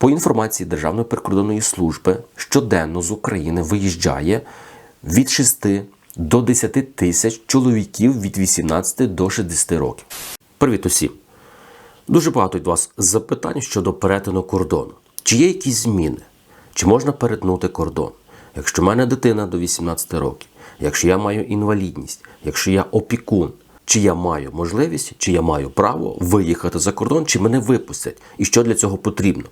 По інформації Державної прикордонної служби щоденно з України виїжджає від 6 до 10 тисяч чоловіків від 18 до 60 років. Привіт усім! Дуже багато від вас запитань щодо перетину кордону. Чи є якісь зміни? Чи можна перетнути кордон? Якщо в мене дитина до 18 років, якщо я маю інвалідність, якщо я опікун, чи я маю можливість, чи я маю право виїхати за кордон, чи мене випустять, і що для цього потрібно?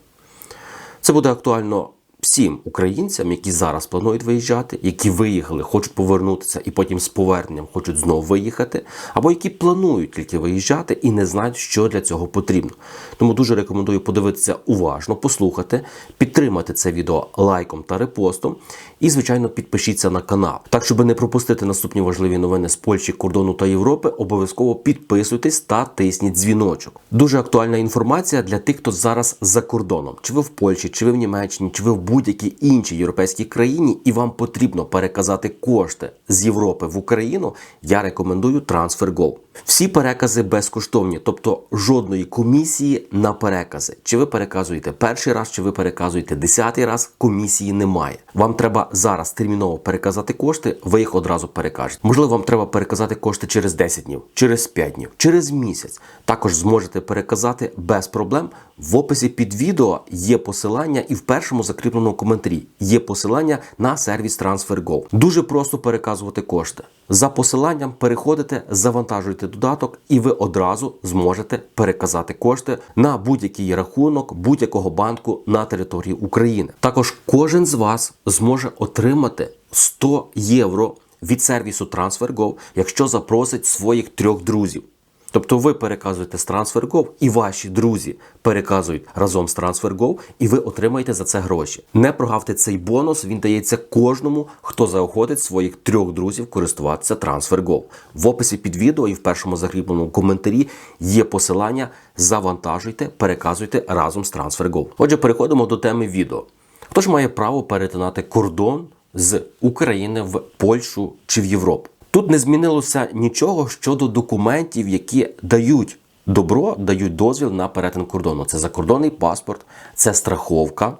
ツボでアクトアリの всім українцям, які зараз планують виїжджати, які виїхали, хочуть повернутися і потім з поверненням хочуть знову виїхати, або які планують тільки виїжджати і не знають, що для цього потрібно. Тому дуже рекомендую подивитися уважно, послухати, підтримати це відео лайком та репостом. І, звичайно, підпишіться на канал. Так, щоб не пропустити наступні важливі новини з Польщі, кордону та Європи, обов'язково підписуйтесь та тисніть дзвіночок. Дуже актуальна інформація для тих, хто зараз за кордоном. Чи ви в Польщі, чи ви в Німеччині, чи ви в будь-якій іншій європейській країні, і вам потрібно переказати кошти з Європи в Україну. Я рекомендую TransferGo. Всі перекази безкоштовні, тобто жодної комісії на перекази. Чи ви переказуєте перший раз, чи ви переказуєте десятий раз, комісії немає. Вам треба зараз терміново переказати кошти, ви їх одразу перекажете. Можливо, вам треба переказати кошти через 10 днів, через 5 днів, через місяць. Також зможете переказати без проблем. В описі під відео є посилання, і в першому закріпленому коментарі є посилання на сервіс TransferGo. Дуже просто переказувати кошти. За посиланням переходите, завантажуєте додаток, і ви одразу зможете переказати кошти на будь-який рахунок будь-якого банку на території України. Також кожен з вас зможе отримати 100 євро від сервісу TransferGo, якщо запросить своїх трьох друзів. Тобто ви переказуєте з TransferGo і ваші друзі переказують разом з TransferGo, і ви отримаєте за це гроші. Не прогавте цей бонус, він дається кожному, хто заохотить своїх трьох друзів користуватися TransferGo. В описі під відео і в першому закріпленому коментарі є посилання. Завантажуйте, переказуйте разом з TransferGo. Отже, переходимо до теми відео. Хто ж має право перетинати кордон з України в Польщу чи в Європу? Тут не змінилося нічого щодо документів, які дають добро, дають дозвіл на перетин кордону. Це закордонний паспорт, це страховка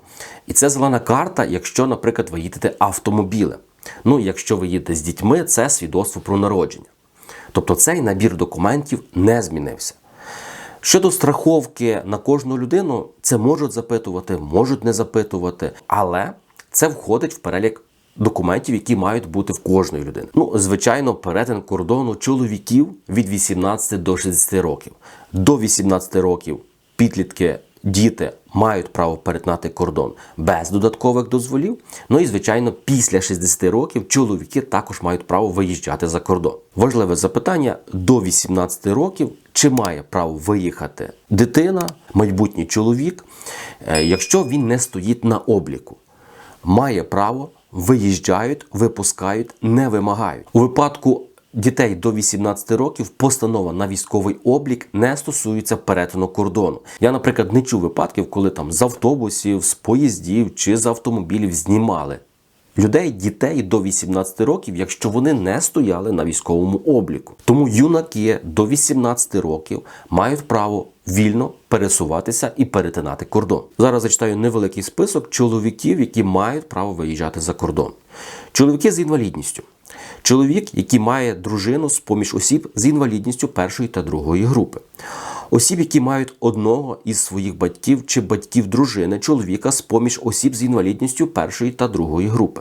і це зелена карта, якщо, наприклад, ви їдете автомобілем. Ну, якщо ви їдете з дітьми, це свідоцтво про народження. Тобто цей набір документів не змінився. Щодо страховки на кожну людину, це можуть запитувати, можуть не запитувати, але це входить в перелік документів, які мають бути в кожної людини. Ну, звичайно, перетин кордону чоловіків від 18 до 60 років. До 18 років підлітки, діти мають право перетинати кордон без додаткових дозволів. Ну і звичайно, після 60 років чоловіки також мають право виїжджати за кордон. Важливе запитання до 18 років. Чи має право виїхати дитина, майбутній чоловік, е, якщо він не стоїть на обліку? Має право виїжджають, випускають, не вимагають. У випадку дітей до 18 років постанова на військовий облік не стосується перетину кордону. Я, наприклад, не чув випадків, коли там з автобусів, з поїздів чи з автомобілів знімали. Людей, дітей до 18 років, якщо вони не стояли на військовому обліку. Тому юнаки до 18 років мають право вільно пересуватися і перетинати кордон. Зараз зачитаю невеликий список чоловіків, які мають право виїжджати за кордон. Чоловіки з інвалідністю. Чоловік, який має дружину з поміж осіб з інвалідністю першої та другої групи. Осіб, які мають одного із своїх батьків чи батьків дружини, чоловіка з поміж осіб з інвалідністю першої та другої групи.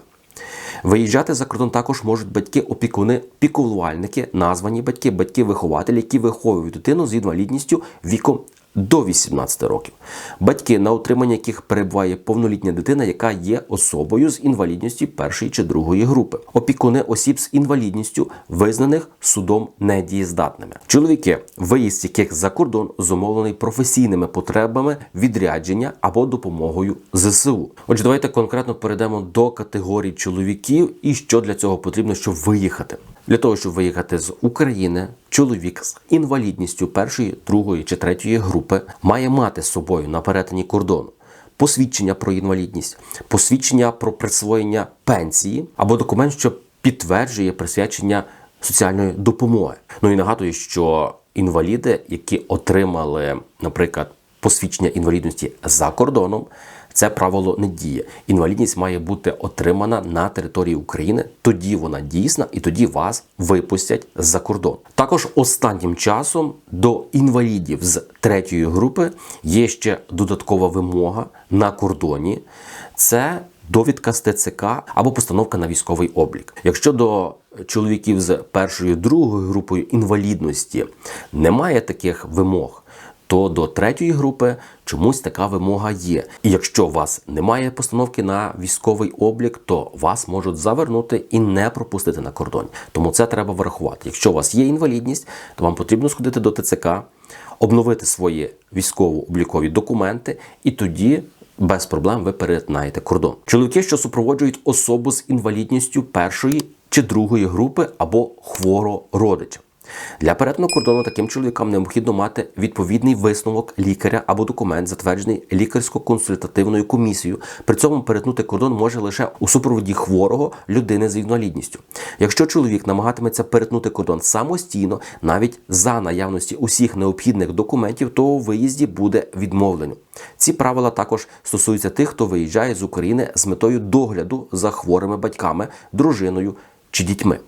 Виїжджати за кордон також можуть батьки-опікуни, піклувальники, названі батьки, батьки-вихователі, які виховують дитину з інвалідністю віком до 18 років. Батьки, на утримання яких перебуває повнолітня дитина, яка є особою з інвалідністю першої чи другої групи. Опікуни осіб з інвалідністю, визнаних судом недієздатними. Чоловіки, виїзд яких за кордон зумовлений професійними потребами відрядження або допомогою ЗСУ. Отже, давайте конкретно перейдемо до категорії чоловіків і що для цього потрібно, щоб виїхати. Для того, щоб виїхати з України, чоловік з інвалідністю першої, другої чи третьої групи має мати з собою на перетині кордону посвідчення про інвалідність, посвідчення про присвоєння пенсії або документ, що підтверджує присвячення соціальної допомоги. Ну і нагадую, що інваліди, які отримали, наприклад, посвідчення інвалідності за кордоном, це правило не діє. Інвалідність має бути отримана на території України. Тоді вона дійсна, і тоді вас випустять за кордон. Також останнім часом до інвалідів з третьої групи є ще додаткова вимога на кордоні. Це довідка з ТЦК або постановка на військовий облік. Якщо до чоловіків з першою другою групою інвалідності немає таких вимог, то до третьої групи чомусь така вимога є. І якщо у вас немає постановки на військовий облік, то вас можуть завернути і не пропустити на кордоні. Тому це треба врахувати. Якщо у вас є інвалідність, то вам потрібно сходити до ТЦК, обновити свої військово-облікові документи, і тоді без проблем ви перетинаєте кордон. Чоловіки, що супроводжують особу з інвалідністю першої чи другої групи або хворого родича. Для перетину кордону таким чоловікам необхідно мати відповідний висновок лікаря або документ, затверджений лікарсько-консультативною комісією. При цьому перетнути кордон може лише у супроводі хворого людини з інвалідністю. Якщо чоловік намагатиметься перетнути кордон самостійно, навіть за наявності усіх необхідних документів, то у виїзді буде відмовлено. Ці правила також стосуються тих, хто виїжджає з України з метою догляду за хворими батьками, дружиною чи дітьми.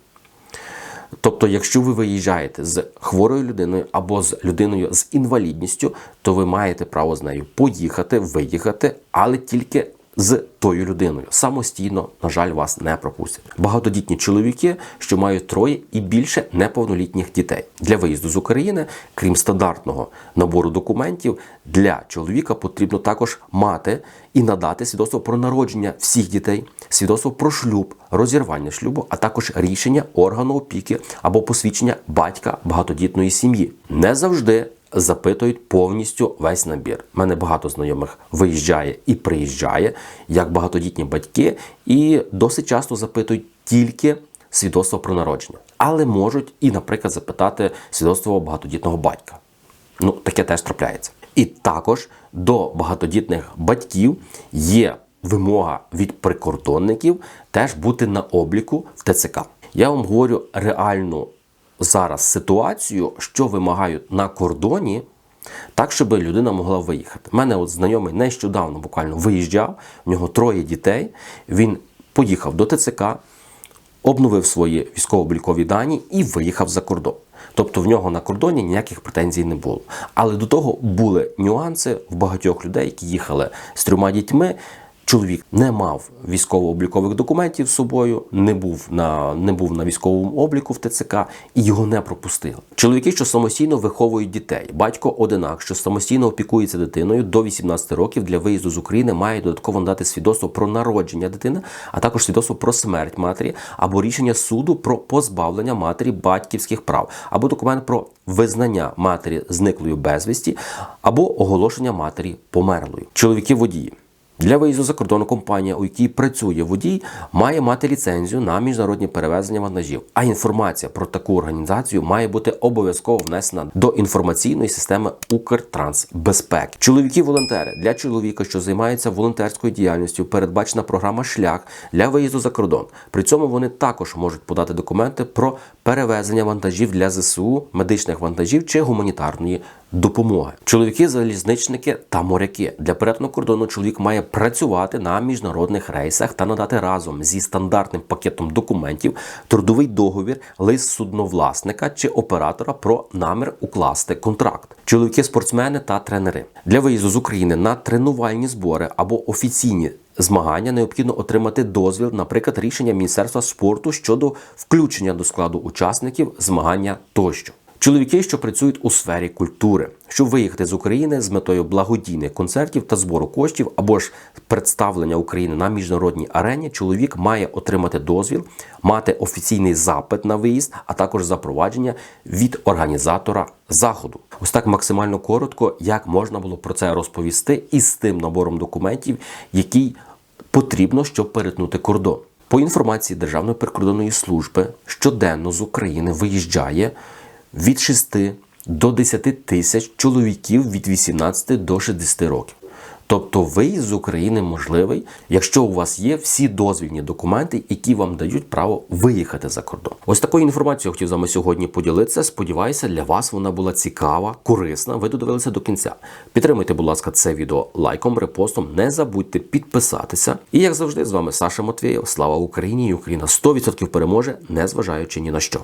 Тобто, якщо ви виїжджаєте з хворою людиною або з людиною з інвалідністю, то ви маєте право з нею поїхати, виїхати, але тільки з тою людиною. Самостійно, на жаль, вас не пропустять. Багатодітні чоловіки, що мають троє і більше неповнолітніх дітей. Для виїзду з України, крім стандартного набору документів, для чоловіка потрібно також мати і надати свідоцтво про народження всіх дітей, свідоцтво про шлюб, розірвання шлюбу, а також рішення органу опіки або посвідчення батька багатодітної сім'ї. Не завжди запитують повністю весь набір. У мене багато знайомих виїжджає і приїжджає як багатодітні батьки, і досить часто запитують тільки свідоцтво про народження, але можуть і, наприклад, запитати свідоцтво багатодітного батька. Ну, таке теж трапляється. І також до багатодітних батьків є вимога від прикордонників теж бути на обліку в ТЦК. Я вам говорю реальну зараз ситуацію, що вимагають на кордоні, так, щоб людина могла виїхати. У мене от знайомий нещодавно буквально виїжджав, в нього троє дітей. Він поїхав до ТЦК, обновив свої військово-облікові дані і виїхав за кордон. Тобто в нього на кордоні ніяких претензій не було. Але до того були нюанси в багатьох людей, які їхали з трьома дітьми. Чоловік не мав військово-облікових документів з собою, не був на не був на військовому обліку в ТЦК і його не пропустили. Чоловіки, що самостійно виховують дітей, батько одинак, що самостійно опікується дитиною до 18 років для виїзду з України, має додатково надати свідоцтво про народження дитини, а також свідоцтво про смерть матері або рішення суду про позбавлення матері батьківських прав, або документ про визнання матері зниклою безвісті, або оголошення матері померлою. Чоловіки водії. Для виїзду за кордон компанія, у якій працює водій, має мати ліцензію на міжнародні перевезення вантажів. А інформація про таку організацію має бути обов'язково внесена до інформаційної системи Укртрансбезпеки. Чоловіки-волонтери для чоловіка, що займається волонтерською діяльністю, передбачена програма Шлях для виїзду за кордон. При цьому вони також можуть подати документи про перевезення вантажів для ЗСУ, медичних вантажів чи гуманітарної допомоги. Чоловіки, залізничники та моряки для перетину кордону чоловік має працювати на міжнародних рейсах та надати разом зі стандартним пакетом документів трудовий договір, лист судновласника чи оператора про намір укласти контракт. Чоловіки, спортсмени та тренери для виїзду з України на тренувальні збори або офіційні. Змагання необхідно отримати дозвіл, наприклад, рішення Міністерства спорту щодо включення до складу учасників змагання тощо. Чоловіки, що працюють у сфері культури, щоб виїхати з України з метою благодійних концертів та збору коштів або ж представлення України на міжнародній арені, чоловік має отримати дозвіл, мати офіційний запит на виїзд, а також запровадження від організатора заходу. Ось так максимально коротко, як можна було про це розповісти із тим набором документів, який потрібно, щоб перетнути кордон. По інформації Державної прикордонної служби щоденно з України виїжджає від 6 до 10 тисяч чоловіків від 18 до 60 років. Тобто виїзд з України можливий, якщо у вас є всі дозвільні документи, які вам дають право виїхати за кордон. Ось такою інформацією хотів з вами сьогодні поділитися. Сподіваюся, для вас вона була цікава, корисна. Ви додивилися до кінця. Підтримуйте, будь ласка, це відео лайком, репостом. Не забудьте підписатися. І як завжди, з вами Саша Матвєєв. Слава Україні! І Україна 100% переможе, незважаючи ні на що.